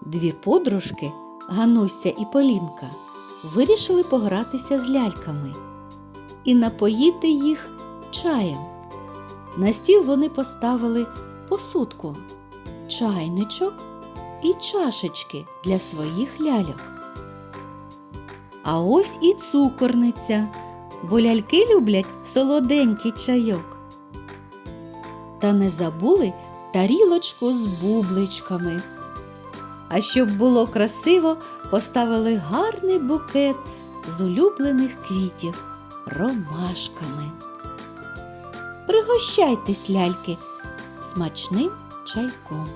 Дві подружки, Гануся і Полінка, вирішили погратися з ляльками і напоїти їх чаєм. На стіл вони поставили посудку, чайничок і чашечки для своїх ляльок. А ось і цукорниця, бо ляльки люблять солоденький чайок. Та не забули тарілочку з бубличками. А щоб було красиво, поставили гарний букет з улюблених квітів ромашками. Пригощайтесь, ляльки, смачним чайком.